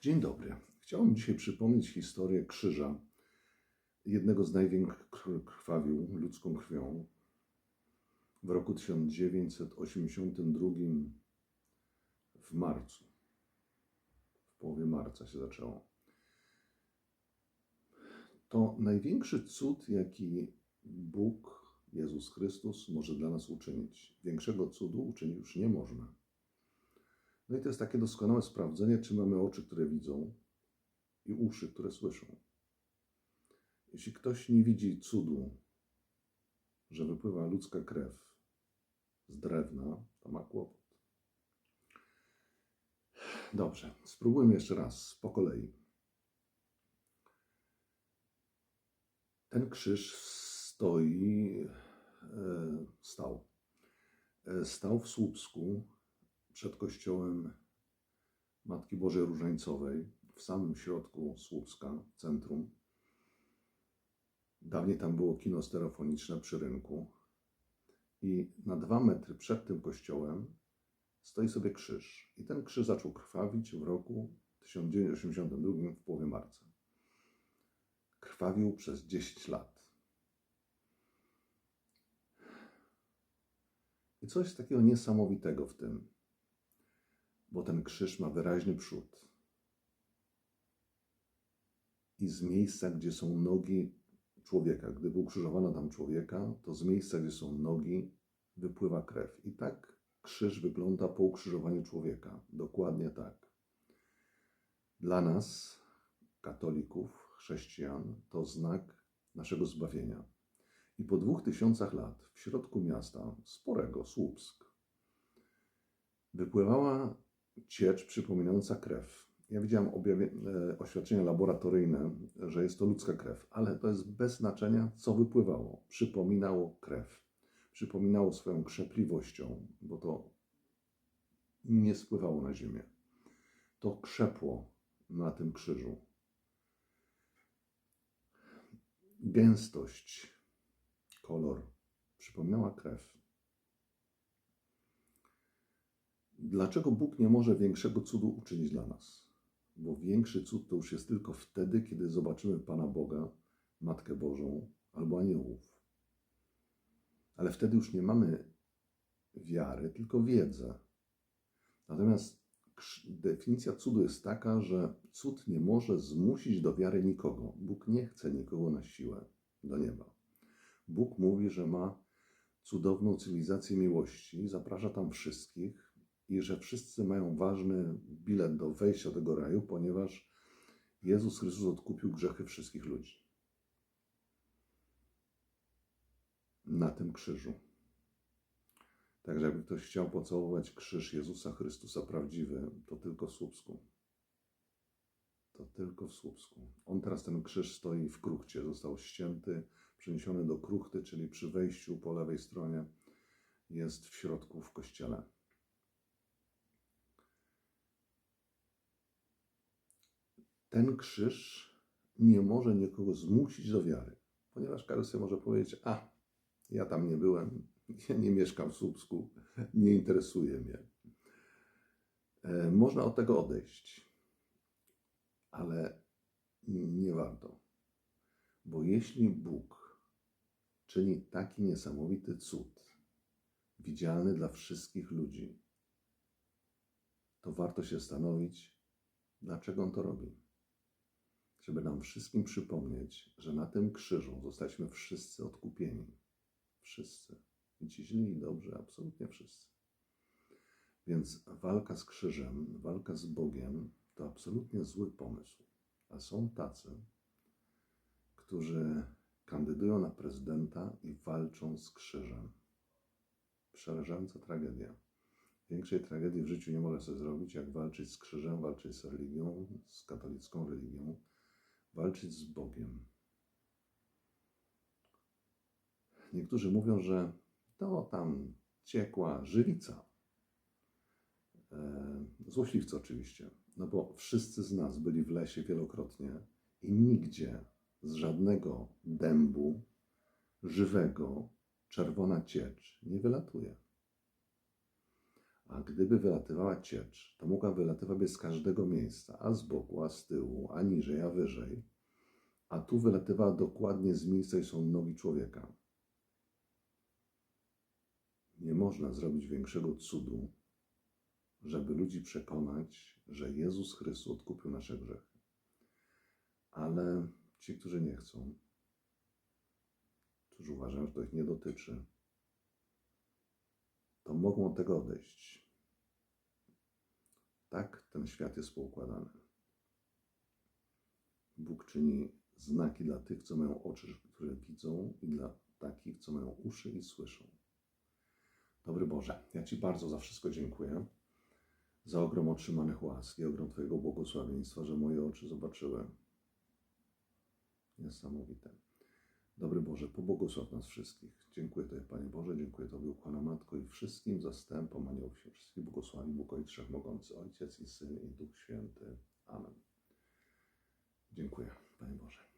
Dzień dobry. Chciałbym dzisiaj przypomnieć historię krzyża, jednego z największych kr- krwawił ludzką krwią. W roku 1982 w marcu, w połowie marca się zaczęło. To największy cud, jaki Bóg, Jezus Chrystus może dla nas uczynić. Większego cudu uczynić już nie można. No i to jest takie doskonałe sprawdzenie, czy mamy oczy, które widzą i uszy, które słyszą. Jeśli ktoś nie widzi cudu, że wypływa ludzka krew z drewna, to ma kłopot. Dobrze, spróbujmy jeszcze raz, po kolei. Ten krzyż stoi, e, stał. E, Stał w Słupsku przed kościołem Matki Bożej Różańcowej, w samym środku Słupska, centrum. Dawniej tam było kino stereofoniczne przy rynku. I na dwa metry przed tym kościołem stoi sobie krzyż. I ten krzyż zaczął krwawić w roku 1982 w połowie marca. Krwawił przez 10 lat. I coś takiego niesamowitego w tym, bo ten krzyż ma wyraźny przód. I z miejsca, gdzie są nogi człowieka, gdy ukrzyżowano tam człowieka, to z miejsca, gdzie są nogi, wypływa krew. I tak krzyż wygląda po ukrzyżowaniu człowieka. Dokładnie tak. Dla nas, katolików, chrześcijan, to znak naszego zbawienia. I po dwóch tysiącach lat w środku miasta, sporego, Słupsk, wypływała ciecz przypominająca krew. Ja widziałem objawie, e, oświadczenia laboratoryjne, że jest to ludzka krew, ale to jest bez znaczenia, co wypływało. Przypominało krew. Przypominało swoją krzepliwością, bo to nie spływało na ziemię. To krzepło na tym krzyżu. Gęstość, kolor przypominała krew. Dlaczego Bóg nie może większego cudu uczynić dla nas? Bo większy cud to już jest tylko wtedy, kiedy zobaczymy Pana Boga, Matkę Bożą albo aniołów. Ale wtedy już nie mamy wiary, tylko wiedzę. Natomiast definicja cudu jest taka, że cud nie może zmusić do wiary nikogo. Bóg nie chce nikogo na siłę do nieba. Bóg mówi, że ma cudowną cywilizację miłości, zaprasza tam wszystkich i że wszyscy mają ważny bilet do wejścia do tego raju, ponieważ Jezus Chrystus odkupił grzechy wszystkich ludzi. Na tym krzyżu. Także jakby ktoś chciał pocałować krzyż Jezusa Chrystusa prawdziwy, to tylko w Słupsku. To tylko w Słupsku. On teraz ten krzyż stoi w kruchcie, został ścięty, przeniesiony do kruchty, czyli przy wejściu po lewej stronie jest w środku w kościele. Ten krzyż nie może nikogo zmusić do wiary, ponieważ każdy może powiedzieć: A, ja tam nie byłem, ja nie mieszkam w Słupsku, nie interesuje mnie. E, Można od tego odejść, ale nie warto. Bo jeśli Bóg czyni taki niesamowity cud, widzialny dla wszystkich ludzi, to warto się zastanowić, dlaczego On to robi. Żeby nam wszystkim przypomnieć, że na tym krzyżu zostaliśmy wszyscy odkupieni. Wszyscy. I ci źli, i dobrzy, absolutnie wszyscy. Więc walka z krzyżem, walka z Bogiem to absolutnie zły pomysł. A są tacy, którzy kandydują na prezydenta i walczą z krzyżem. Przerażająca tragedia. Większej tragedii w życiu nie mogę sobie zrobić, jak walczyć z krzyżem, walczyć z religią, z katolicką religią, walczyć z Bogiem. Niektórzy mówią, że to tam ciekła żywica. E, Złośliwcy oczywiście, no bo wszyscy z nas byli w lesie wielokrotnie i nigdzie z żadnego dębu żywego czerwona ciecz nie wylatuje. Gdyby wylatywała ciecz, to mogła wylatywać z każdego miejsca, a z boku, a z tyłu, a niżej, a wyżej. A tu wylatywała dokładnie z miejsca, gdzie są nogi człowieka. Nie można zrobić większego cudu, żeby ludzi przekonać, że Jezus Chrystus odkupił nasze grzechy. Ale ci, którzy nie chcą, którzy uważają, że to ich nie dotyczy, to mogą od tego odejść. Tak ten świat jest poukładany. Bóg czyni znaki dla tych, co mają oczy, które widzą, i dla takich, co mają uszy i słyszą. Dobry Boże, ja Ci bardzo za wszystko dziękuję. Za ogrom otrzymanych łask i ogrom Twojego błogosławieństwa, że moje oczy zobaczyły. Niesamowite. Dobry Boże, pobłogosław nas wszystkich. Dziękuję Tobie, Panie Boże, dziękuję Tobie, ukochana Matko i wszystkim zastępom aniołów się wszystkich błogosławi Bóg Ojciec Wszechmogący, Ojciec i Syn i Duch Święty. Amen. Dziękuję, Panie Boże.